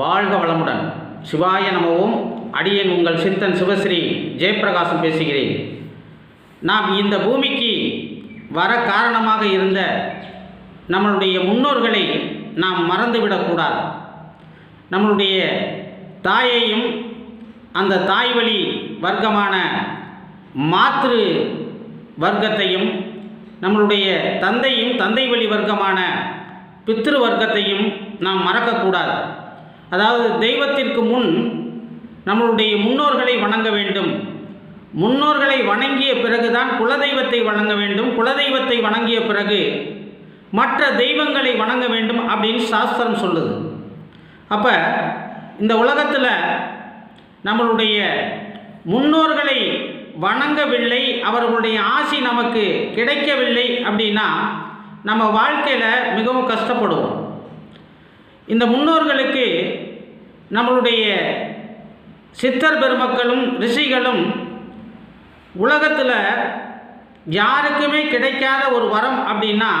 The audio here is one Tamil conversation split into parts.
வாழ்க வளமுடன். சிவாய நமவும். அடியேன் உங்கள் சித்தன் சிவஸ்ரீ ஜெயப்பிரகாசம் பேசுகிறேன். நாம் இந்த பூமிக்கு வர காரணமாக இருந்த நம்மளுடைய முன்னோர்களை நாம் மறந்துவிடக்கூடாது நம்மளுடைய தாயையும் அந்த தாய் வழி வர்க்கமான மாத்ரு வர்க்கத்தையும் நம்மளுடைய தந்தையும் தந்தை வழி வர்க்கமான பித்ரு வர்க்கத்தையும் நாம் மறக்கக்கூடாது அதாவது தெய்வத்திற்கு முன் நம்மளுடைய முன்னோர்களை வணங்க வேண்டும். முன்னோர்களை வணங்கிய பிறகுதான் குலதெய்வத்தை வணங்க வேண்டும். குலதெய்வத்தை வணங்கிய பிறகு மற்ற தெய்வங்களை வணங்க வேண்டும் அப்படின்னு சாஸ்திரம் சொல்லுது. அப்போ இந்த உலகத்தில் நம்மளுடைய முன்னோர்களை வணங்கவில்லை அவர்களுடைய ஆசி நமக்கு கிடைக்கவில்லை அப்படின்னா நம்ம வாழ்க்கையில் மிகவும் கஷ்டப்படுவோம். இந்த முன்னோர்களுக்கு நம்மளுடைய சித்தர் பெருமக்களும் ரிஷிகளும் உலகத்தில் யாருக்குமே கிடைக்காத ஒரு வரம் அப்படின்னா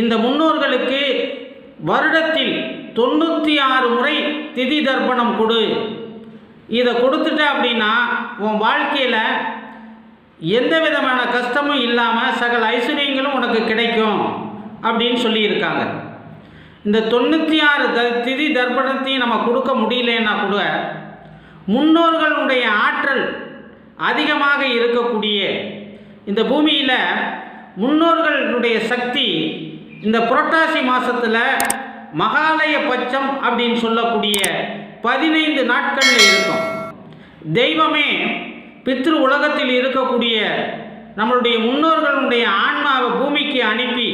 இந்த முன்னோர்களுக்கு வருடத்தில் தொண்ணூற்றி ஆறு முறை திதி தர்ப்பணம் கொடு. இதை கொடுத்துட்ட அப்படின்னா உன் வாழ்க்கையில் எந்த விதமான கஷ்டமும் இல்லாமல் சகல ஐஸ்வர்யங்களும் உனக்கு கிடைக்கும் அப்படின்னு சொல்லியிருக்காங்க. இந்த தொண்ணூற்றி ஆறு த திதி தர்ப்பணத்தையும் நம்ம கொடுக்க முடியலன்னா கூட முன்னோர்களுடைய ஆற்றல் அதிகமாக இருக்கக்கூடிய இந்த பூமியில் முன்னோர்களுடைய சக்தி இந்த புரட்டாசி மாதத்தில் மகாலய பட்சம் அப்படின்னு சொல்லக்கூடிய பதினைந்து நாட்களில் இருக்கும். தெய்வமே பித்ரு உலகத்தில் இருக்கக்கூடிய நம்மளுடைய முன்னோர்களுடைய ஆன்மாவை பூமிக்கு அனுப்பி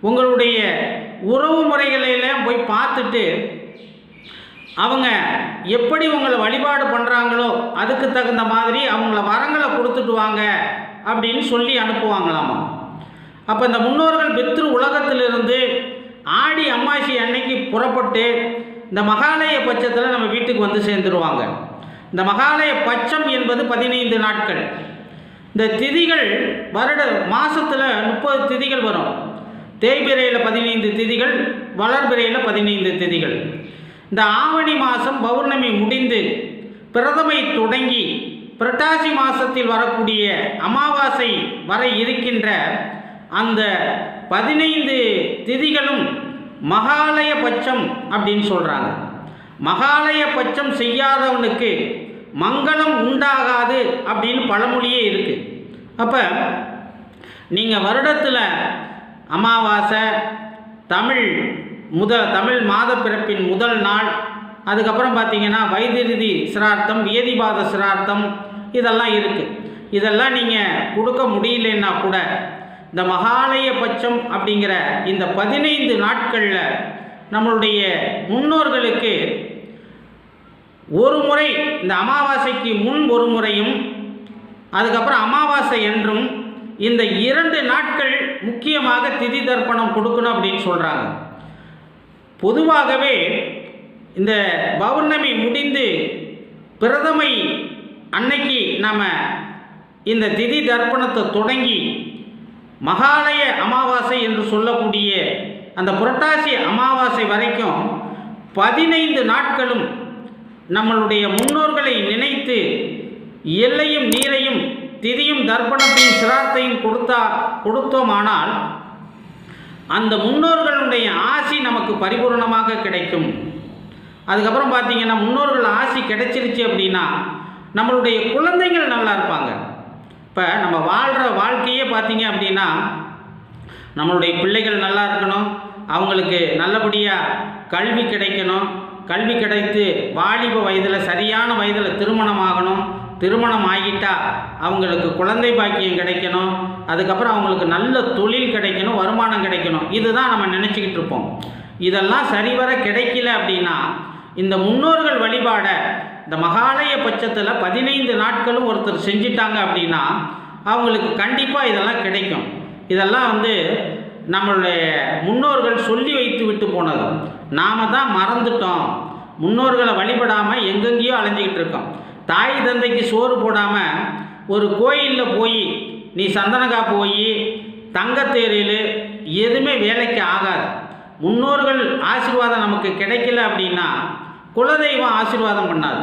உங்களுடைய உறவு முறைகளில் போய் பார்த்துட்டு அவங்க எப்படி உங்களை வழிபாடு பண்ணுறாங்களோ அதுக்கு தகுந்த மாதிரி அவங்கள வரங்களை கொடுத்துட்டு வாங்க அப்படின்னு சொல்லி அனுப்புவாங்களாமா. அப்போ இந்த முன்னோர்கள் பித்ரு உலகத்திலிருந்து ஆடி அம்மாசி அன்னைக்கு புறப்பட்டு இந்த மகாலய பட்சத்தில் நம்ம வீட்டுக்கு வந்து சேர்ந்துருவாங்க. இந்த மகாலய பட்சம் என்பது பதினைந்து நாட்கள். இந்த திதிகள் வருட மாதத்தில் முப்பது திதிகள் வரும். தேய்பிரையில் பதினைந்து திதிகள் வளர்பிரையில் பதினைந்து திதிகள். இந்த ஆவணி மாதம் பௌர்ணமி முடிந்து பிரதமை தொடங்கி புரட்டாசி மாதத்தில் வரக்கூடிய அமாவாசை வர இருக்கின்ற அந்த பதினைந்து திதிகளும் மகாலய பட்சம் அப்படின்னு சொல்கிறாங்க மகாலய பட்சம் செய்யாதவனுக்கு மங்களம் உண்டாகாது அப்படின்னு பழமொழியே இருக்குது அப்போ நீங்கள் வருடத்தில் அமாவாசை தமிழ் முத தமிழ் மாத பிறப்பின் முதல் நாள். அதுக்கப்புறம் பார்த்தீங்கன்னா வைத்திருதி சிரார்த்தம் வேதிபாத சிரார்த்தம் இதெல்லாம் இருக்குது இதெல்லாம் நீங்கள் கொடுக்க முடியலன்னா கூட இந்த மகாலய பட்சம் அப்படிங்கிற இந்த பதினைந்து நாட்களில் நம்மளுடைய முன்னோர்களுக்கு ஒரு முறை இந்த அமாவாசைக்கு முன் ஒரு முறையும் அதுக்கப்புறம் அமாவாசை என்றும் இந்த இரண்டு நாட்கள் முக்கியமாக திதி தர்ப்பணம் கொடுக்கணும் அப்படின்னு சொல்கிறாங்க பொதுவாகவே இந்த பௌர்ணமி முடிந்து பிரதமை அன்னைக்கு நாம் இந்த திதி தர்ப்பணத்தை தொடங்கி மகாலய அமாவாசை என்று சொல்லக்கூடிய அந்த புரட்டாசி அமாவாசை வரைக்கும் பதினைந்து நாட்களும் நம்மளுடைய முன்னோர்களை நினைத்து எல்லையும் நீரையும் திதியும் தர்ப்பணத்தையும் சிராத்தையும் கொடுத்தா கொடுத்தோமானால் அந்த முன்னோர்களுடைய ஆசி நமக்கு பரிபூர்ணமாக கிடைக்கும். அதுக்கப்புறம் பார்த்தீங்கன்னா முன்னோர்கள் ஆசி கிடைச்சிருச்சு அப்படின்னா நம்மளுடைய குழந்தைகள் நல்லா இருப்பாங்க. இப்போ நம்ம வாழ்கிற வாழ்க்கையே பார்த்தீங்க அப்படின்னா நம்மளுடைய பிள்ளைகள் நல்லா இருக்கணும் அவங்களுக்கு நல்லபடியாக கல்வி கிடைக்கணும் கல்வி கிடைத்து வாலிப வயதில் சரியான வயதில் திருமணம் ஆகணும் திருமணம் ஆகிட்டா அவங்களுக்கு குழந்தை பாக்கியம் கிடைக்கணும் அதுக்கப்புறம் அவங்களுக்கு நல்ல தொழில் கிடைக்கணும் வருமானம் கிடைக்கணும். இதுதான் நம்ம நினச்சிக்கிட்டு இருப்போம். இதெல்லாம் சரிவர கிடைக்கல அப்படின்னா இந்த முன்னோர்கள் வழிபாடை இந்த மகாலய பட்சத்தில் பதினைந்து நாட்களும் ஒருத்தர் செஞ்சிட்டாங்க அப்படின்னா அவங்களுக்கு கண்டிப்பாக இதெல்லாம் கிடைக்கும். இதெல்லாம் வந்து நம்மளுடைய முன்னோர்கள் சொல்லி வைத்து விட்டு போனது. நாம தான் மறந்துட்டோம். முன்னோர்களை வழிபடாமல் எங்கெங்கேயோ அலைஞ்சிக்கிட்டு இருக்கோம். தாய் தந்தைக்கு சோறு போடாமல் ஒரு கோயிலில் போய் நீ சந்தனக்கா போய் தங்கத்தேரில் எதுவுமே வேலைக்கு ஆகாது. முன்னோர்கள் ஆசீர்வாதம் நமக்கு கிடைக்கல அப்படின்னா குலதெய்வம் ஆசீர்வாதம் பண்ணாது.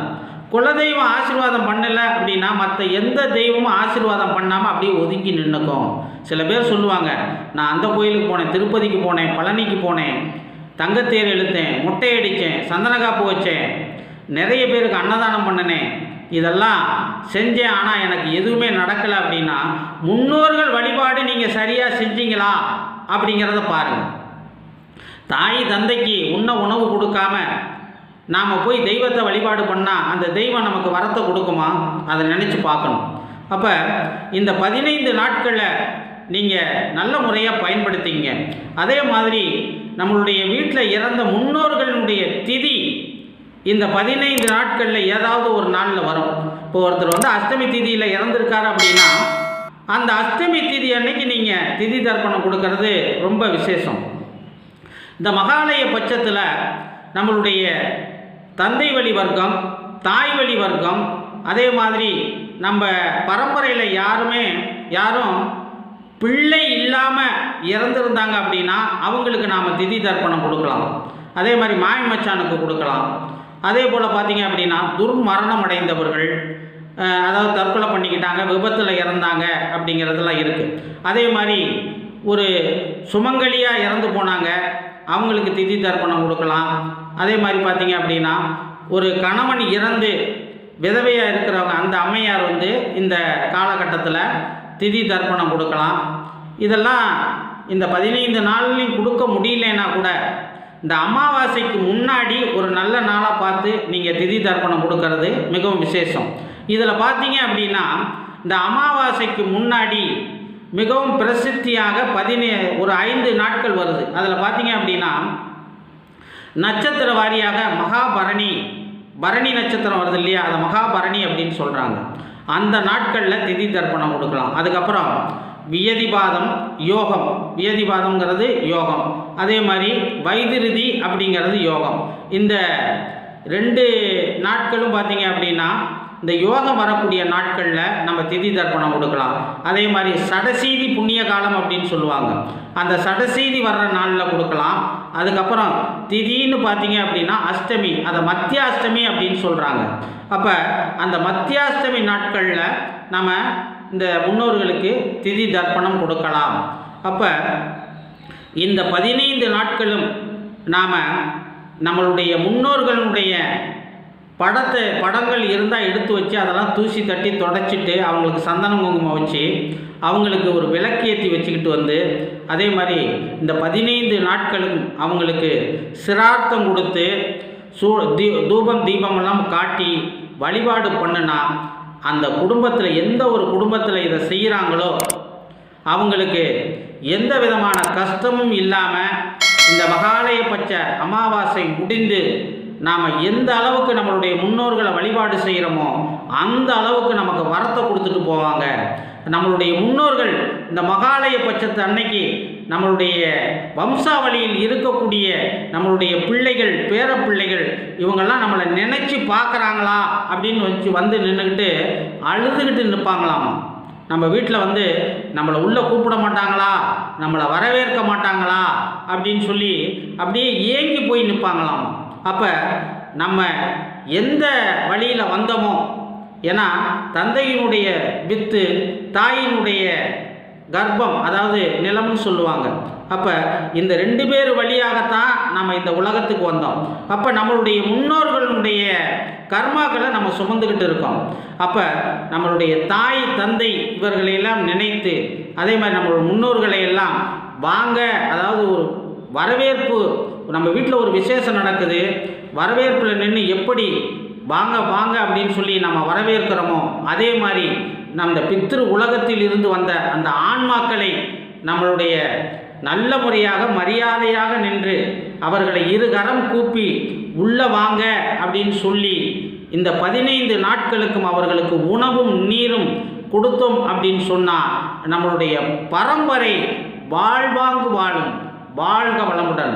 குலதெய்வம் ஆசீர்வாதம் பண்ணலை அப்படின்னா மற்ற எந்த தெய்வமும் ஆசீர்வாதம் பண்ணாமல் அப்படியே ஒதுங்கி நின்றுக்கும் சில பேர் சொல்லுவாங்க நான் அந்த கோயிலுக்கு போனேன் திருப்பதிக்கு போனேன் பழனிக்கு போனேன் தங்கத்தேர் இழுத்தேன் முட்டை அடித்தேன் சந்தனக்காப்பு வச்சேன் நிறைய பேருக்கு அன்னதானம் பண்ணினேன் இதெல்லாம் செஞ்சேன் ஆனால் எனக்கு எதுவுமே நடக்கலை அப்படின்னா முன்னோர்கள் வழிபாடு நீங்கள் சரியாக செஞ்சீங்களா? அப்படிங்கிறத பாருங்கள் தாய் தந்தைக்கு உண்ண உணவு கொடுக்காம நாம் போய் தெய்வத்தை வழிபாடு பண்ணால் அந்த தெய்வம் நமக்கு வரத்தை கொடுக்குமா? அதை நினச்சி பார்க்கணும். அப்போ இந்த பதினைந்து நாட்களில் நீங்கள் நல்ல முறையாக பயன்படுத்திங்க அதே மாதிரி நம்மளுடைய வீட்டில் இறந்த முன்னோர்களுடைய திதி இந்த பதினைந்து நாட்களில் ஏதாவது ஒரு நாளில் வரும். இப்போ ஒருத்தர் வந்து அஷ்டமி திதியில் இறந்துருக்காரு அப்படின்னா அந்த அஷ்டமி திதி அன்னைக்கு நீங்கள் திதி தர்ப்பணம் கொடுக்கறது ரொம்ப விசேஷம். இந்த மகாலய பட்சத்தில் நம்மளுடைய தந்தை வழி வர்க்கம் தாய் வழி வர்க்கம் அதே மாதிரி நம்ம பரம்பரையில் யாருமே யாரும் பிள்ளை இல்லாமல் இறந்துருந்தாங்க அப்படின்னா அவங்களுக்கு நாம் திதி தர்ப்பணம் கொடுக்கலாம். அதே மாதிரி மாய் மச்சானுக்கு கொடுக்கலாம். அதே போல் பார்த்தீங்க அப்படின்னா துர்மரணம் அடைந்தவர்கள் அதாவது தற்கொலை பண்ணிக்கிட்டாங்க விபத்தில் இறந்தாங்க அப்படிங்கிறதெல்லாம் இருக்குது அதே மாதிரி ஒரு சுமங்கலியாக இறந்து போனாங்க அவங்களுக்கு திதி தர்ப்பணம் கொடுக்கலாம். அதே மாதிரி பார்த்தீங்க அப்படின்னா ஒரு கணவன் இறந்து விதவையாக இருக்கிறவங்க அந்த அம்மையார் வந்து இந்த காலகட்டத்தில் திதி தர்ப்பணம் கொடுக்கலாம். இதெல்லாம் இந்த பதினைந்து நாள்லையும் கொடுக்க முடியலன்னா கூட இந்த அமாவாசைக்கு முன்னாடி ஒரு நல்ல நாளாக பார்த்து நீங்கள் திதி தர்ப்பணம் கொடுக்கறது மிகவும் விசேஷம். இதில் பார்த்தீங்க அப்படின்னா இந்த அமாவாசைக்கு முன்னாடி மிகவும் பிரசித்தியாக பதினே ஒரு ஐந்து நாட்கள் வருது. அதில் பார்த்தீங்க அப்படின்னா நட்சத்திர வாரியாக மகாபரணி பரணி நட்சத்திரம் வருது இல்லையா? அதை மகாபரணி அப்படின்னு சொல்கிறாங்க அந்த நாட்களில் திதி தர்ப்பணம் கொடுக்கலாம். அதுக்கப்புறம் வியதிபாதம் யோகம். வியதிபாதம்ங்கிறது யோகம். அதே மாதிரி வைதிருதி அப்படிங்கிறது யோகம். இந்த ரெண்டு நாட்களும் பார்த்தீங்க அப்படின்னா இந்த யோகம் வரக்கூடிய நாட்களில் நம்ம திதி தர்ப்பணம் கொடுக்கலாம். அதே மாதிரி சடசீதி புண்ணிய காலம் அப்படின்னு சொல்லுவாங்க. அந்த சடசீதி வர்ற நாளில் கொடுக்கலாம். அதுக்கப்புறம் திதின்னு பார்த்தீங்க அப்படின்னா அஷ்டமி. அதை மத்தியாஷ்டமி அப்படின்னு சொல்கிறாங்க அப்போ அந்த மத்தியாஷ்டமி நாட்களில் நம்ம இந்த முன்னோர்களுக்கு திதி தர்ப்பணம் கொடுக்கலாம். அப்போ இந்த பதினைந்து நாட்களும் நாம் நம்மளுடைய முன்னோர்களுடைய படத்தை படங்கள் இருந்தால் எடுத்து வச்சு அதெல்லாம் தூசி தட்டி தொடச்சிட்டு அவங்களுக்கு சந்தனம் குங்குமம் வச்சு அவங்களுக்கு ஒரு விளக்கேற்றி வச்சுக்கிட்டு வந்து அதே மாதிரி இந்த பதினைந்து நாட்களும் அவங்களுக்கு சிரார்த்தம் கொடுத்து சூ தீ தூபம் தீபமெல்லாம் காட்டி வழிபாடு பண்ணுனா அந்த குடும்பத்தில் எந்த ஒரு குடும்பத்தில் இதை செய்கிறாங்களோ அவங்களுக்கு எந்த விதமான கஷ்டமும் இல்லாமல் இந்த மகாலயபட்ச அமாவாசை முடிந்து நாம் எந்த அளவுக்கு நம்மளுடைய முன்னோர்களை வழிபாடு செய்கிறோமோ அந்த அளவுக்கு நமக்கு வரத்தை கொடுத்துட்டு போவாங்க. நம்மளுடைய முன்னோர்கள் இந்த மகாலய பட்சத்து அன்னைக்கு நம்மளுடைய வம்சாவளியில் இருக்கக்கூடிய நம்மளுடைய பிள்ளைகள் பேர பிள்ளைகள் இவங்கெல்லாம் நம்மளை நினச்சி பார்க்குறாங்களா அப்படின்னு வச்சு வந்து நின்றுக்கிட்டு அழுதுகிட்டு நிற்பாங்களாமா நம்ம வீட்டில் வந்து நம்மளை உள்ளே கூப்பிட மாட்டாங்களா? நம்மளை வரவேற்க மாட்டாங்களா? அப்படின்னு சொல்லி அப்படியே ஏங்கி போய் நிற்பாங்களாம் அப்போ நம்ம எந்த வழியில் வந்தோமோ? ஏன்னா தந்தையினுடைய வித்து தாயினுடைய கர்ப்பம் அதாவது நிலம்னு சொல்லுவாங்க. அப்போ இந்த ரெண்டு பேர் வழியாகத்தான் நம்ம இந்த உலகத்துக்கு வந்தோம். அப்போ நம்மளுடைய முன்னோர்களுடைய கர்மாக்களை நம்ம சுமந்துக்கிட்டு இருக்கோம். அப்போ நம்மளுடைய தாய் தந்தை இவர்களையெல்லாம் நினைத்து அதே மாதிரி நம்மளோட முன்னோர்களை எல்லாம் வாங்க அதாவது ஒரு வரவேற்பு நம்ம வீட்டில் ஒரு விசேஷம் நடக்குது வரவேற்பில் நின்று எப்படி வாங்க வாங்க அப்படின்னு சொல்லி நம்ம வரவேற்கிறோமோ அதே மாதிரி நம் இந்த பித்ரு உலகத்தில் இருந்து வந்த அந்த ஆன்மாக்களை நம்மளுடைய நல்ல முறையாக மரியாதையாக நின்று அவர்களை இருகரம் கூப்பி உள்ளே வாங்க அப்படின்னு சொல்லி இந்த பதினைந்து நாட்களுக்கும் அவர்களுக்கு உணவும் நீரும் கொடுத்தோம் அப்படின்னு சொன்னால் நம்மளுடைய பரம்பரை வாழ்வாங்கு வாழும் வாழ்க வளமுடன்.